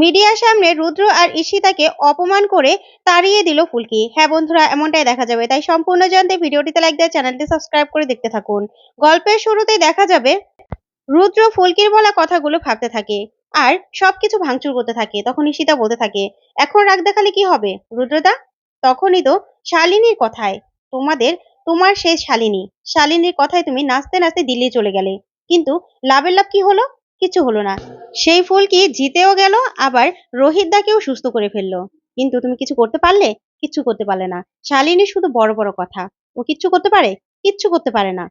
মিডিয়ার সামনে রুদ্র আর ঈশিতাকে অপমান করে তাড়িয়ে দিল ফুলকি। হ্যাঁ বন্ধুরা, এমনটাই দেখা যাবে। তাই সম্পূর্ণ জানতে ভিডিওটিতে লাইক দিয়ে চ্যানেলটি সাবস্ক্রাইব করে দেখতে থাকুন। গল্পের শুরুতেই দেখা যাবে, রুদ্র ফুলকির বলা কথাগুলো ভাবতে থাকে আর সবকিছু ভাঙচুর করতে থাকে। তখন ঈশিতা বলতে থাকে, এখন রাগ দেখালে কি হবে? রুদ্রদা, তখনই তো শালিনীর কথায় তোমাদের, তোমার সেই শালিনী। শালিনীর কথায় তুমি নাচতে নাচতে দিল্লি চলে গেলে। কিন্তু লাভের লাভ কি হলো? কিছু হলো না। সেই ফুল কি জিতেও গেল, আবার রোহিত দাকেও সুস্থ করে ফেলল। কিন্তু তুমি কিছু করতে পারলে? কিচ্ছু করতে পারলে না। শালিনী শুধু বড় বড় কথা। ও কিচ্ছু করতে পারে? কিচ্ছু করতে পারে না।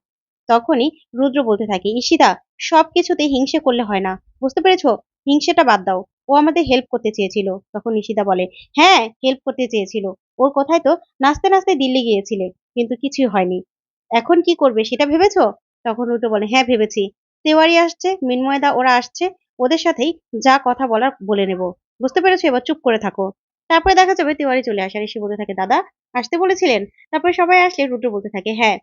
তখনই রুদ্র বলতে থাকে, ঈশিতা সব কিছুতে হিংসে করলে হয় না। বুঝতে পেরেছ? হিংসেটা বাদ দাও। ও আমাদের হেল্প করতে চেয়েছিল। তখন ঈশিতা বলে হ্যাঁ হেল্প করতে চেয়েছিল। ওর কোথায় তো নাচতে নাচতে দিল্লি গিয়েছিলে, কিন্তু কিছুই হয়নি। এখন কি করবে সেটা ভেবেছো? তখন রুদ্র বলে হ্যাঁ ভেবেছি। তেওয়ারি আসছে, মিনময়দা ওরা আসছে, ওদের সাথেই যা কথা বলার বলে নেব। বুঝতে পেরেছ? এবার চুপ করে থাকো। তারপরে দেখা যাবে তিওয়ারি চলে আসে। এসে বলতে থাকে, দাদা, আসতে বলেছিলেন? তারপরে সবাই আসলে রুদ্র বলতে থাকে হ্যাঁ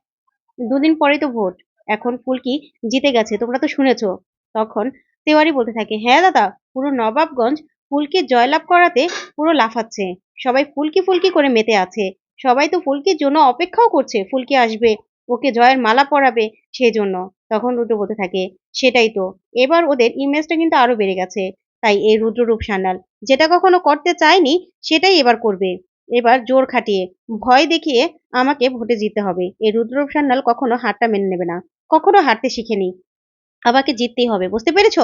দুদিন পরেই তো ভোট। এখন ফুলকি জিতে গেছে? তোমরা তো শুনেছো। তখন তেওয়ারি বলতে থাকে হ্যাঁ দাদা, পুরো নবাবগঞ্জ ফুলকি জয়লাভ করাতে পুরো লাফাচ্ছে। সবাই ফুলকি ফুলকি করে মেতে আছে। সবাই তো ফুলকির জন্য অপেক্ষাও করছে। ফুলকি আসবে, ওকে জয়ের মালা পরাবে সেই জন্য তখন রুদ্র বলতে থাকে, সেটাই তো। এবার ওদের ইমেজটা কিন্তু আরও বেড়ে গেছে। তাই এই রুদ্ররূপ সান্যাল, যেটা কখনো করতে চায়নি, সেটাই এবার করবে। এবার জোর খাটিয়ে, ভয় দেখিয়ে আমাকে ভোটে জিততে হবে। এই রুদ্ররূপ সান্যাল কখনো হারটা মেনে নেবে না, কখনো হারতে শিখেনি। আমাকে জিততেই হবে, বুঝতে পেরেছ?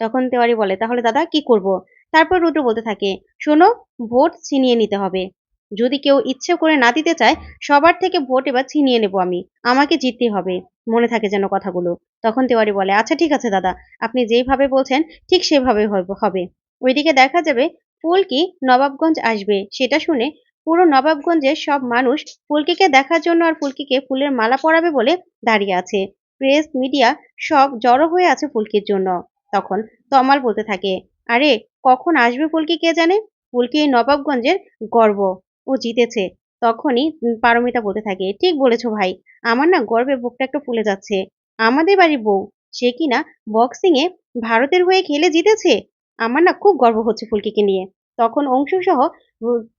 তখন তেওয়ারি বলে, তাহলে দাদা কি করব? তারপর রুদ্র বলতে থাকে, শোনো, ভোট ছিনিয়ে নিতে হবে। যদি কেউ ইচ্ছে করে না দিতে চায়, সবার থেকে ভোট এবার ছিনিয়ে নেব আমি। আমাকে জিততে হবে, মনে থাকে যেন কথাগুলো। তখন তেওয়ারি বলে আচ্ছা ঠিক আছে দাদা, আপনি যেইভাবে বলছেন, ঠিক সেভাবে হবে ওইদিকে দেখা যাবে ফুলকি নবাবগঞ্জ আসবে, সেটা শুনে পুরো নবাবগঞ্জের সব মানুষ ফুলকিকে দেখার জন্য আর ফুলকিকে ফুলের মালা পরাবে বলে দাঁড়িয়ে আছে। প্রেস, মিডিয়া সব জড়ো হয়ে আছে ফুলকির জন্য। তখন তমাল বলতে থাকে, আরে, কখন আসবে ফুলকি কে জানে? ফুলকি নবাবগঞ্জের গর্ব। ও জিতেছে। তখনই পারমিতা বলতে থাকে, ঠিক বলেছ ভাই, আমার না গর্বে বুকটা একটু ফুলে যাচ্ছে। আমাদের বাড়ির বউ, সে কিনা বক্সিং এ ভারতের হয়ে খেলে জিতেছে? আমার না খুব গর্ব হচ্ছে ফুলকিকে নিয়ে। তখন অংশ সহ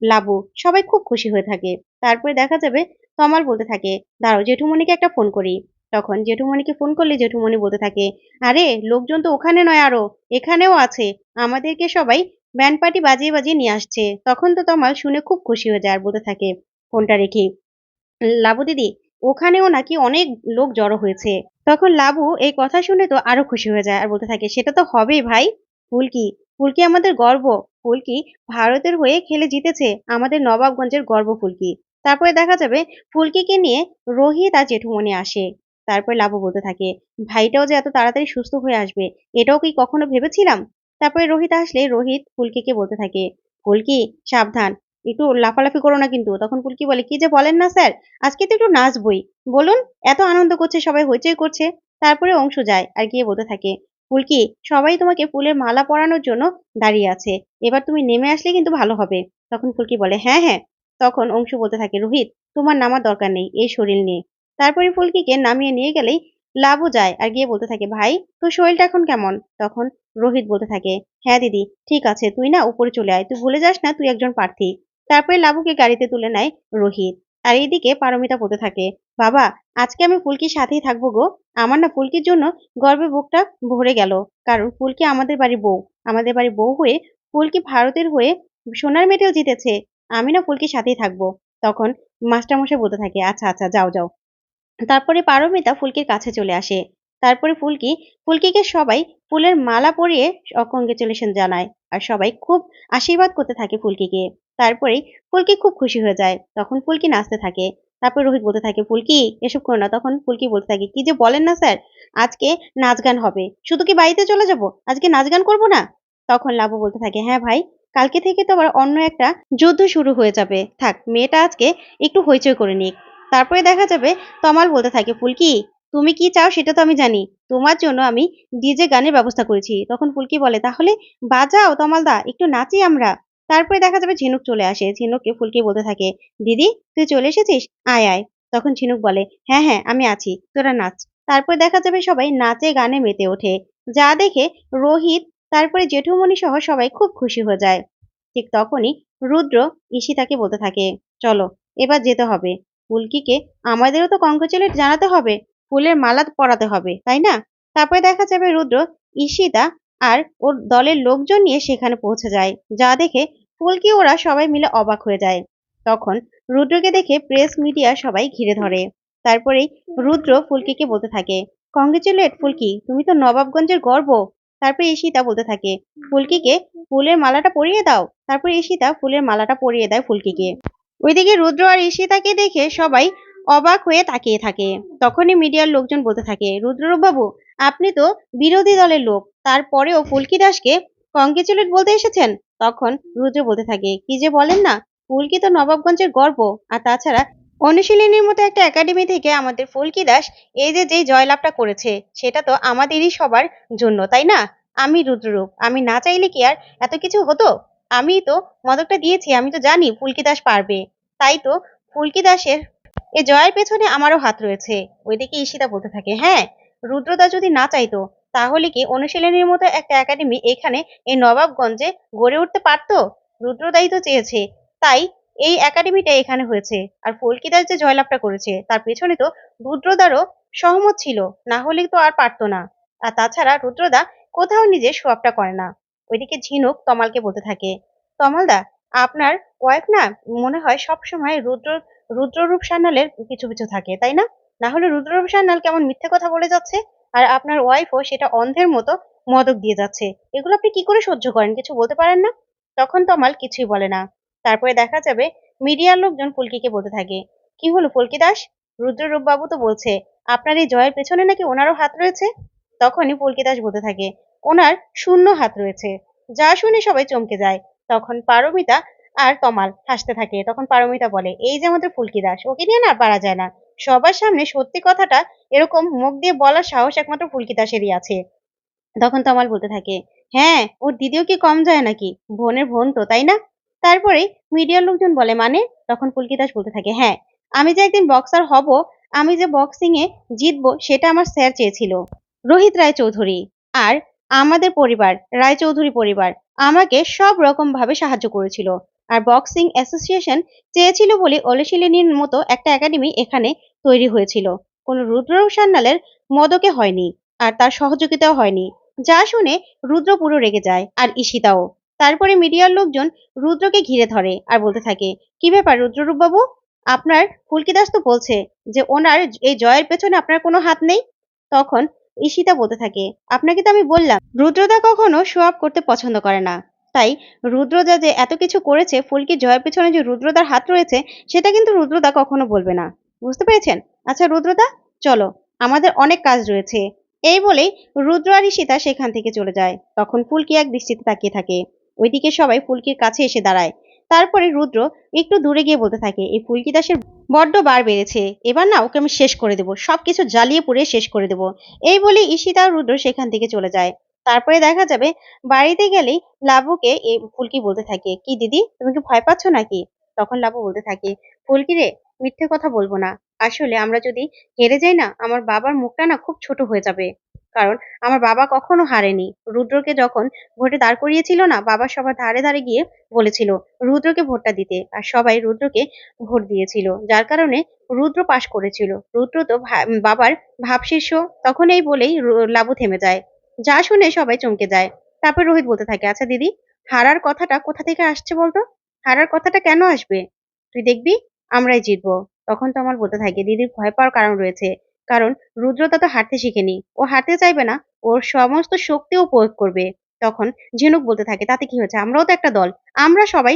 লাবু সবাই খুব খুশি হয়ে থাকে। তারপরে দেখা যাবে, তমাল বলতে থাকে, দাঁড়াও, জেঠুমণিকে একটা ফোন করি। তখন জেঠুমণিকে ফোন করলে জেঠুমণি বলতে থাকে, আরে, লোকজন তো ওখানে নয় আরও, এখানেও আছে। আমাদেরকে সবাই ব্যান্ড পার্টি বাজিয়ে বাজিয়ে নিয়ে আসছে। তখন তো তমাল শুনে খুব খুশি হয়ে যায় আর বলতে থাকে, ফোনটা রেখে। লাবু দিদি, ওখানেও নাকি অনেক লোক জড়ো হয়েছে। তখন লাবু এই কথা শুনে তো আরও খুশি হয়ে যায় আর বলতে থাকে, সেটা তো হবেই ভাই। ফুলকি ফুলকি আমাদের গর্ব। ফুলকি ভারতের হয়ে খেলে জিতেছে আমাদের নবাবগঞ্জের গর্ব ফুলকি। তারপরে দেখা যাবে ফুলকিকে নিয়ে রোহিত আর জেঠুমনি আসে। তারপর লাবু বলতে থাকে, ভাইটাও যে এত তাড়াতাড়ি সুস্থ হয়ে আসবে, এটাও কি কখনো ভেবেছিলাম? তারপরে রোহিত আসলে রোহিত ফুলকিকে বলতে থাকে ফুলকি সাবধান। একটু লাফালাফি করো না কিন্তু। তখন ফুলকি বলে, কি যে বলেন না স্যার? আজকে তো একটু নাচবই। বলুন, এত আনন্দ করছে, সবাই হইচই করছে। তারপরে অংশ যায় আর গিয়ে বলতে থাকে ফুলকি সবাই তোমাকে ফুলের মালা পরানোর জন্য দাঁড়িয়ে আছে। এবার তুমি নেমে আসলে কিন্তু ভালো হবে। তখন ফুলকি বলে হ্যাঁ হ্যাঁ। তখন অংশ বলতে থাকে, রোহিত, তোমার নামার দরকার নেই, এই শরীর নিয়ে। তারপরে ফুলকিকে নামিয়ে নিয়ে গেলেই লাভও যায় আর গিয়ে বলতে থাকে, ভাই, তোর শরীরটা এখন কেমন? তখন রোহিত বলতে থাকে হ্যাঁ দিদি, ঠিক আছে, তুই না উপরে চলে আয়, তুই ভুলে যাস না তুই একজন প্রার্থী। তারপরে লাবুকে গাড়িতে তুলে নেয় রোহিত। আর এইদিকে পারমিতা বলতে থাকে, বাবা, আজকে আমি ফুলকির সাথেই থাকব গো। আমার না ফুলকির জন্য গর্বে বুকটা ভরে গেল। কারণ ফুলকি আমাদের বাড়ির বউ। আমাদের বাড়ির বউ হয়ে ফুলকি ভারতের হয়ে সোনার মেডেল জিতেছে। আমি না ফুলকির সাথেই থাকব। তখন মাস্টারমশাই বলতে থাকে আচ্ছা আচ্ছা যাও যাও। তারপরে পারমিতা ফুলকির কাছে চলে আসে। তারপরে ফুলকি, ফুলকিকে সবাই ফুলের মালা পরিয়ে কংগ্রেচুলেশন জানায় আর সবাই খুব আশীর্বাদ করতে থাকে ফুলকিকে। তারপরেই ফুলকি খুব খুশি হয়ে যায়, তখন ফুলকি নাচতে থাকে। তারপর রোহিত বলতে থাকে, ফুলকি, এসব করো না। তখন ফুলকি বলতে থাকে, কি যে বলেন না স্যার, আজকে নাচ গান হবে। শুধু কি বাড়িতে চলে যাব? আজকে নাচ গান করব না? তখন লাবু বলতে থাকে হ্যাঁ ভাই, কালকে থেকে তো আবার অন্য একটা যুদ্ধ শুরু হয়ে যাবে। থাক, মেয়েটা আজকে একটু হইচই করে নিক। তারপরে দেখা যাবে তমাল বলতে থাকে, ফুলকি, তুমি কি চাও সেটা তো আমি জানি। তোমার জন্য আমি ডিজে গানের ব্যবস্থা করেছি। তখন ফুলকি বলে, তাহলে বাজাও তমালদা, একটু নাচি আমরা। তারপরে দেখা যাবে ঝিনুক চলে আসে। ঝিনুককে ফুলকি বলতে থাকে, দিদি, তুই চলে এসেছিস? আয় আয়। তখন ঝিনুক বলে হ্যাঁ হ্যাঁ আমি আছি, তোরা নাচ। তারপরে দেখা যাবে সবাই নাচে গানে মেতে ওঠে। যা দেখে রোহিত, তারপরে জেঠুমণি সহ সবাই খুব খুশি হয়ে যায়। ঠিক তখনই রুদ্র ঈশিতাকে বলতে থাকে, চলো, এবার যেতে হবে। ফুলকিকে আমাদেরও তো কংগ্রেচুলেট জানাতে হবে, ফুলের মালা পরাতে হবে, তাই না? তারপরে দেখা যাবে রুদ্র, ঈশিতা আর ওর দলের লোকজন নিয়ে সেখানে পৌঁছে যায়, যা দেখে ফুলকি ওরা সবাই মিলে অবাক হয়ে যায়। তখন রুদ্রকে দেখে প্রেস মিডিয়া সবাই ঘিরে ধরে। তারপরেই রুদ্র ফুলকিকে বলতে থাকে কংগ্রেচুলেট ফুলকি, তুমি তো নবাবগঞ্জের গর্ব। তারপরে ঈশিতা বলতে থাকে, ফুলকিকে ফুলের মালাটা পরিয়ে দাও। তারপরে ঈশিতা ফুলের মালাটা পরিয়ে দেয় ফুলকিকে। ওইদিকে রুদ্র আর ঈশিতাকে দেখে সবাই অবাক হয়ে তাকিয়ে থাকে। তখনই মিডিয়ার লোকজন বলতে থাকে রুদ্ররূপ বাবু আপনি তো বিরোধী দলের লোক। তারপরেও ফুলকি দাসকে কংগ্রেচুলেট বলতে এসেছেন? তখন রুদ্র বলতে থাকে, কি যে বলেন না, ফুলকি তো নবাবগঞ্জের গর্ব। আর তাছাড়া অনুশীলনীর মতো একটা একাডেমি থেকে আমাদের ফুলকি দাস এই যে যেই জয়লাভটা করেছে, সেটা তো আমাদেরই সবার জন্য, তাই না? আমি রুদ্ররূপ, আমি না চাইলে কি আর এত কিছু হতো? আমি তো মদকটা দিয়েছি, আমি তো জানি ফুলকি দাস পারবে। তাই তো ফুলকি দাসের এ জয়ের পেছনে আমারও হাত রয়েছে। ওইদিকে ঈশিতা বলতে থাকে হ্যাঁ রুদ্রদা যদি না চাইতো, তাহলে কি অনুশীলনের মতো একটা একাডেমি এখানে এই নবাবগঞ্জে গড়ে উঠতে পারতো? রুদ্রদাই তো চেয়েছে। তাই এই একাডেমিটা এখানে হয়েছে। আর ফুলকি দাস যে জয়লাভটা করেছে, তার পেছনে তো রুদ্রদারও সহমত ছিল। না হলে তো আর পারতো না। আর তাছাড়া রুদ্রদা কোথাও নিজের সোয়াবটা করে না। ওইদিকে ঝিনুক তমালকে বলতে থাকে, তমালদা, আপনার ওয়াইফ না মনে হয় সব সময় রুদ্র, রুদ্ররূপ সান্যালের কিছু কিছু থাকে, তাই না? না হলে রুদ্ররূপ সান্যাল কেমন মিথ্যে কথা বলে যাচ্ছে? আর আপনার ওয়াইফও সেটা অন্ধের মতো মদক দিয়ে যাচ্ছে। এগুলো আপনি কি করে সহ্য করেন? কিছু বলতে পারেন না? তখন তমাল কিছুই বলে না। তারপরে দেখা যাবে মিডিয়ার লোকজন ফুলকিকে বলতে থাকে, কি হলো ফুলকি দাস রুদ্ররূপ বাবু তো বলছে, আপনার এই জয়ের পেছনে নাকি ওনারও হাত রয়েছে? তখনই ফুলকি দাস বলতে থাকে ওনার শূন্য হাত রয়েছে। যা শুনে সবাই চমকে যায়। তখন পারমিতা আর তমাল হাসতে থাকে। তখন পারমিতা বলে, এই যে আমাদের ফুলকি দাস, ওকে নিয়ে না পারা যায় না। সবার সামনে সত্যি কথাটা এরকম মুখ দিয়ে বলার সাহস একমাত্র ফুলকি দাসেরই আছে। তখন তমাল বলতে থাকে হ্যাঁ ওর দিদিও কি কম যায় নাকি? বোনের বোন তো, তাই না? তারপরে মিডিয়ার লোকজন বলে মানে? তখন ফুলকি দাস বলতে থাকে হ্যাঁ আমি যে একদিন বক্সার হব, আমি যে বক্সিং এ জিতবো, সেটা আমার স্যার চেয়েছিল। রোহিত রায় চৌধুরী। আর আমাদের পরিবার, রায়চৌধুরী পরিবার, আমাকে সব রকম ভাবে সাহায্য করেছিল। আর বক্সিং অ্যাসোসিয়েশন চেয়েছিল বলে অনুশীলনীর মতো একটা একাডেমি এখানে তৈরি হয়েছিল। কোনো রুদ্র সান্যালের মদকে হয়নি, আর তার সহযোগিতাও হয়নি। যা শুনে রুদ্র পুরো রেগে যায়, আর ঈশিতাও। তারপরে মিডিয়ার লোকজন রুদ্রকে ঘিরে ধরে আর বলতে থাকে, কি ব্যাপার রুদ্ররূপ বাবু আপনার ফুলকি দাস তো বলছে যে, ওনার এই জয়ের পেছনে আপনার কোনো হাত নেই? তখন ঈশিতা বলতে থাকে, আপনাকে তো আমি বললাম, রুদ্রদা কখনো শো আপ করতে পছন্দ করে না। তাই রুদ্রদা যে এত কিছু করেছে, ফুলকি জয়ের পেছনে যে রুদ্রদার হাত রয়েছে, সেটা কিন্তু রুদ্রদা কখনো বলবে না। বুঝতে পেরেছেন? আচ্ছা রুদ্রদা, চলো, আমাদের অনেক কাজ রয়েছে। এই বলেই রুদ্র আর ঈশিতা সেখান থেকে চলে যায়। তখন ফুলকি এক দৃষ্টিতে তাকিয়ে থাকে। ওইদিকে সবাই ফুলকির কাছে এসে দাঁড়ায়। তারপরে রুদ্র একটু দূরে গিয়ে বলতে থাকে, এই ফুলকি দাসের বড্ড বার বেড়েছে। এবার না, ওকে আমি শেষ করে দেবো। সবকিছু জ্বালিয়ে পুড়িয়ে শেষ করে দেবো। এই বলে ঈশিতা রুদ্র সেখান থেকে চলে যায়। তারপরে দেখা যাবে, বাড়িতে গেলেই লাবুকে এই ফুলকি বলতে থাকে, কি দিদি, তুমি কি ভয় পাচ্ছ নাকি? তখন লাবু বলতে থাকে, ফুলকি রে, মিথ্যে কথা বলব না। আসলে আমরা যদি হেরে যাই না, আমার বাবার মুখটা না খুব ছোট হয়ে যাবে। কারণ আমার বাবা কখনো হারেনি। রুদ্রকে যখন ভোটে দাঁড় করিয়েছিল না, বাবা সবার ধারে ধারে গিয়ে বলেছিল, রুদ্রকে ভোটটা দিতে। আর সবাই রুদ্রকে ভোট দিয়েছিল, যার কারণে রুদ্র পাশ করেছিল। রুদ্র তো বাবার ভাবশীর্ষ তখন এই বলেই লাবু থেমে যায়। যা শুনে সবাই চমকে যায়। তারপর রোহিত বলতে থাকে আচ্ছা দিদি, হারার কথাটা কোথা থেকে আসছে বলতো? হারার কথাটা কেন আসবে? তুই দেখবি, আমরাই জিতবো। তখন তো আমার বলতে থাকে, দিদির ভয় পাওয়ার কারণ রয়েছে। কারণ রুদ্রতা তো হাঁটতে শিখেনি। ও হাঁটতে চাইবে না, ওর সমস্ত শক্তিও প্রয়োগ করবে। তখন ঝিনুক বলতে থাকে, তাতে কি হয়েছে আমরাও তো একটা দল। আমরা সবাই